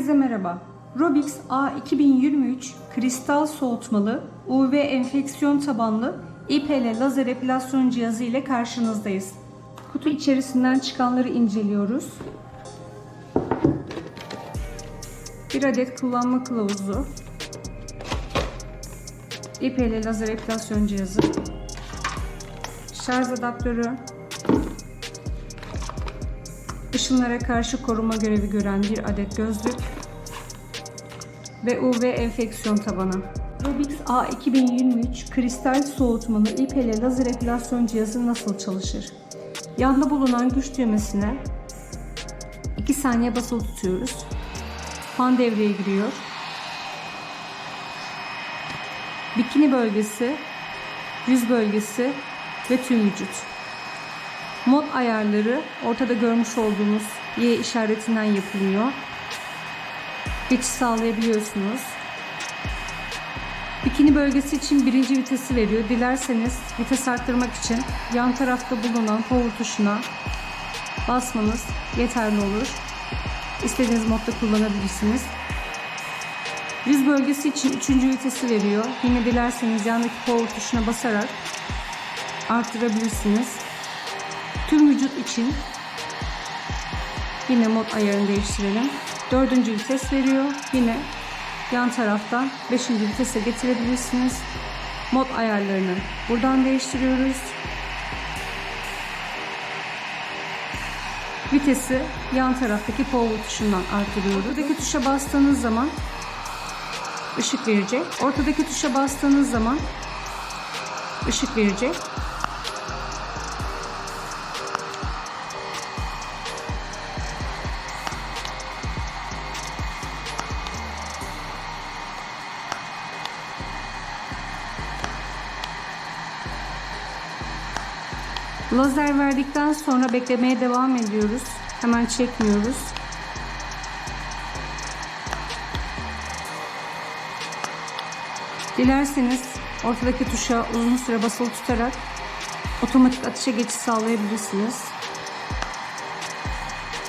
Herkese merhaba. Robix A2023 kristal soğutmalı UV enfeksiyon tabanlı IPL lazer epilasyon cihazı ile karşınızdayız. Kutu içerisinden çıkanları inceliyoruz. Bir adet kullanma kılavuzu, IPL lazer epilasyon cihazı, şarj adaptörü, ışınlara karşı koruma görevi gören bir adet gözlük ve UV enfeksiyon tabanı. Robix A2023 kristal soğutmalı IPL lazer epilasyon cihazı nasıl çalışır? Yanda bulunan güç düğmesine 2 saniye basılı tutuyoruz. Fan devreye giriyor. Bikini bölgesi, yüz bölgesi ve tüm vücut. Mod ayarları ortada görmüş olduğunuz Y işaretinden yapılıyor. Geçiş sağlayabiliyorsunuz. Bikini bölgesi için birinci vitesi veriyor. Dilerseniz vites arttırmak için yan tarafta bulunan power tuşuna basmanız yeterli olur. İstediğiniz modda kullanabilirsiniz. Yüz bölgesi için üçüncü vitesi veriyor. Yine dilerseniz yandaki power tuşuna basarak arttırabilirsiniz. Tüm vücut için yine mod ayarını değiştirelim. Dördüncü vites veriyor. Yine yan taraftan beşinci vitese getirebilirsiniz. Mod ayarlarını buradan değiştiriyoruz. Vitesi yan taraftaki power tuşundan artırıyoruz. Ortadaki tuşa bastığınız zaman ışık verecek. Ortadaki tuşa bastığınız zaman ışık verecek. Lazer verdikten sonra beklemeye devam ediyoruz. Hemen çekmiyoruz. Dilerseniz ortadaki tuşa uzun süre basılı tutarak otomatik atışa geçiş sağlayabilirsiniz.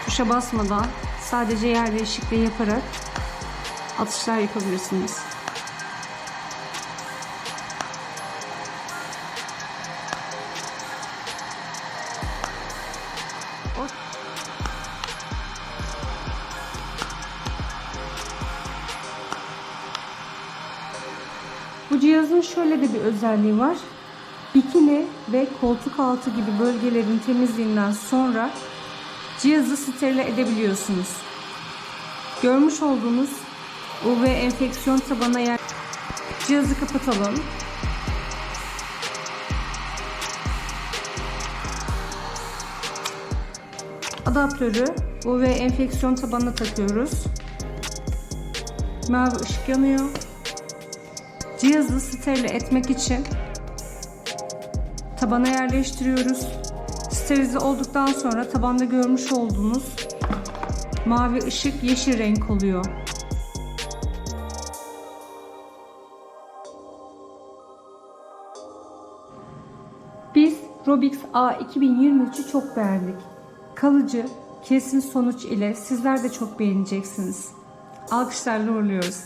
Tuşa basmadan sadece yer değişikliği yaparak atışlar yapabilirsiniz. Cihazın şöyle de bir özelliği var. Bikini ve koltuk altı gibi bölgelerin temizliğinden sonra cihazı sterile edebiliyorsunuz. Görmüş olduğunuz UV enfeksiyon tabana yer cihazı kapatalım. Adaptörü UV enfeksiyon tabanına takıyoruz. Mavi ışık yanıyor. Cihazı steril etmek için tabana yerleştiriyoruz. Sterilize olduktan sonra tabanda görmüş olduğunuz mavi ışık yeşil renk oluyor. Biz Robix A 2023'ü çok beğendik. Kalıcı, kesin sonuç ile sizler de çok beğeneceksiniz. Alkışlarla uğurluyoruz.